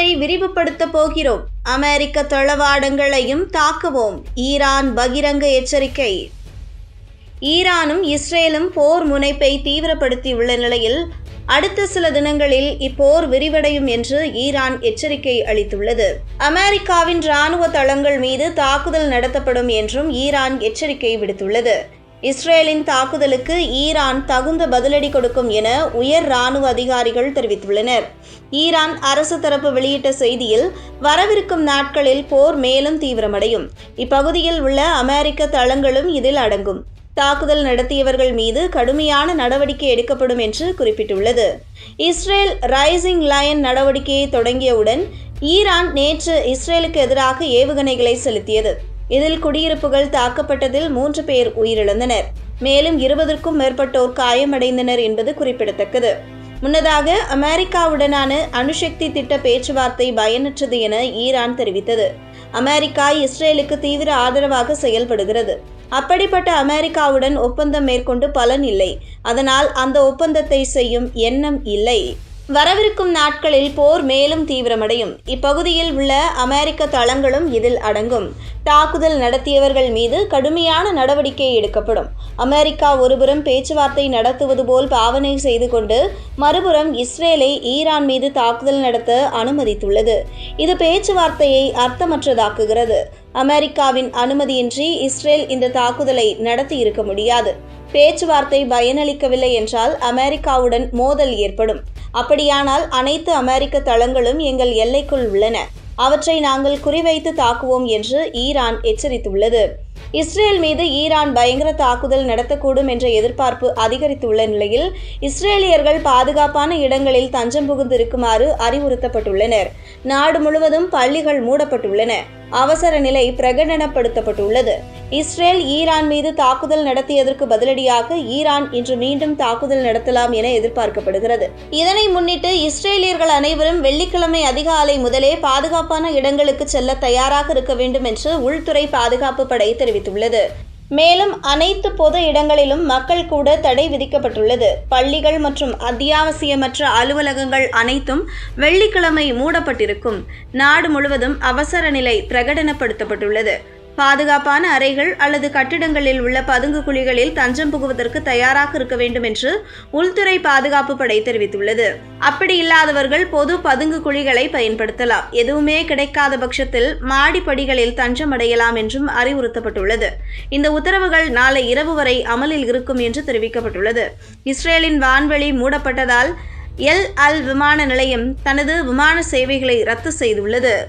போரை விரிவுபடுத்த போகிறோம். அமெரிக்க தளவாடங்களையும் தாக்குவோம். ஈரான் பகிரங்க எச்சரிக்கை. ஈரானும் இஸ்ரேலும் போர் முனைப்பை தீவிரப்படுத்தியுள்ள நிலையில் அடுத்த சில தினங்களில் இப்போர் விரிவடையும் என்று ஈரான் எச்சரிக்கை அளித்துள்ளது. அமெரிக்காவின் ராணுவ தளங்கள் மீது தாக்குதல் நடத்தப்படும் என்றும் ஈரான் எச்சரிக்கை விடுத்துள்ளது. இஸ்ரேலின் தாக்குதலுக்கு ஈரான் தகுந்த பதிலடி கொடுக்கும் என உயர் ராணுவ அதிகாரிகள் தெரிவித்துள்ளனர். ஈரான் அரசு தரப்பு வெளியிட்ட செய்தியில் வரவிருக்கும் நாட்களில் போர் மேலும் தீவிரமடையும். இப்பகுதியில் உள்ள அமெரிக்க தளங்களும் இதில் அடங்கும். தாக்குதல் நடத்தியவர்கள் மீது கடுமையான நடவடிக்கை எடுக்கப்படும் என்று குறிப்பிட்டுள்ளது. இஸ்ரேல் ரைசிங் லயன் நடவடிக்கையை தொடங்கியவுடன் ஈரான் நேற்று இஸ்ரேலுக்கு எதிராக ஏவுகணைகளை செலுத்தியது. இதில் குடியிருப்புகள் தாக்கப்பட்டதில் மூன்று பேர் உயிரிழந்தனர். மேலும் இருபதற்கும் மேற்பட்டோர் காயமடைந்தனர் என்பது குறிப்பிடத்தக்கது. முன்னதாக அமெரிக்காவுடனான அணுசக்தி திட்ட பேச்சுவார்த்தை பயனற்றது என ஈரான் தெரிவித்தது. அமெரிக்கா இஸ்ரேலுக்கு தீவிர ஆதரவாக செயல்படுகிறது. அப்படிப்பட்ட அமெரிக்காவுடன் ஒப்பந்தம் மேற்கொண்டு பலன் இல்லை. அதனால் அந்த ஒப்பந்தத்தை செய்யும் எண்ணம் இல்லை. வரவிருக்கும் நாட்களில் போர் மேலும் தீவிரமடையும். இப்பகுதியில் உள்ள அமெரிக்க தளங்களும் இதில் அடங்கும். தாக்குதல் நடத்தியவர்கள் மீது கடுமையான நடவடிக்கை எடுக்கப்படும். அமெரிக்கா ஒருபுறம் பேச்சுவார்த்தை நடத்துவது போல் பாவனை செய்து கொண்டு மறுபுறம் இஸ்ரேலை ஈரான் மீது தாக்குதல் நடத்த அனுமதித்துள்ளது. இது பேச்சுவார்த்தையை அர்த்தமற்றதாக்குகிறது. அமெரிக்காவின் அனுமதியின்றி இஸ்ரேல் இந்த தாக்குதலை நடத்தி இருக்க முடியாது. பேச்சுவார்த்தை பயனளிக்கவில்லை என்றால் அமெரிக்காவுடன் மோதல் ஏற்படும். அப்படியானால் அனைத்து அமெரிக்க தளங்களும் எங்கள் எல்லைக்குள் உள்ளன. அவற்றை நாங்கள் குறிவைத்து தாக்குவோம் என்று ஈரான் எச்சரித்துள்ளது. இஸ்ரேல் மீது ஈரான் பயங்கர தாக்குதல் நடத்தக்கூடும் என்ற எதிர்பார்ப்பு அதிகரித்துள்ள நிலையில் இஸ்ரேலியர்கள் பாதுகாப்பான இடங்களில் தஞ்சம் புகுந்திருக்குமாறு அறிவுறுத்தப்பட்டுள்ளனர். நாடு முழுவதும் பள்ளிகள் மூடப்பட்டுள்ளன. அவசர நிலை பிரகடனப்படுத்தப்பட்டுள்ளது. இஸ்ரேல் ஈரான் மீது தாக்குதல் நடத்தியதற்கு பதிலடியாக ஈரான் இன்று மீண்டும் தாக்குதல் நடத்தலாம் என எதிர்பார்க்கப்படுகிறது. இதனை முன்னிட்டு இஸ்ரேலியர்கள் அனைவரும் வெள்ளிக்கிழமை அதிகாலை முதலே பாதுகாப்பான இடங்களுக்கு செல்ல தயாராக இருக்க வேண்டும் என்று உள்துறை பாதுகாப்பு படை தெரிவித்துள்ளது. மேலும் அனைத்து பொது இடங்களிலும் மக்கள் கூட தடை விதிக்கப்பட்டுள்ளது. பள்ளிகள் மற்றும் அத்தியாவசியமற்ற அலுவலகங்கள் அனைத்தும் வெள்ளிக்கிழமை மூடப்பட்டிருக்கும். நாடு முழுவதும் அவசர நிலை பிரகடனப்படுத்தப்பட்டுள்ளது. பாதுகாப்பான அறைகள் அல்லது கட்டிடங்களில் உள்ள பதுங்கு குழிகளில் தஞ்சம் புகுவதற்கு தயாராக இருக்க வேண்டும் என்று உள்துறை பாதுகாப்பு படை தெரிவித்துள்ளது. அப்படி இல்லாதவர்கள் பொது பதுங்கு குழிகளை பயன்படுத்தலாம். எதுவுமே கிடைக்காத பட்சத்தில் மாடிப்படிகளில் தஞ்சம் அடையலாம் என்றும் அறிவுறுத்தப்பட்டுள்ளது. இந்த உத்தரவுகள் நாளை இரவு வரை அமலில் இருக்கும் என்று தெரிவிக்கப்பட்டுள்ளது. இஸ்ரேலின் வான்வெளி மூடப்பட்டதால் எல் அல் விமான நிலையம் தனது விமான சேவைகளை ரத்து செய்துள்ளது.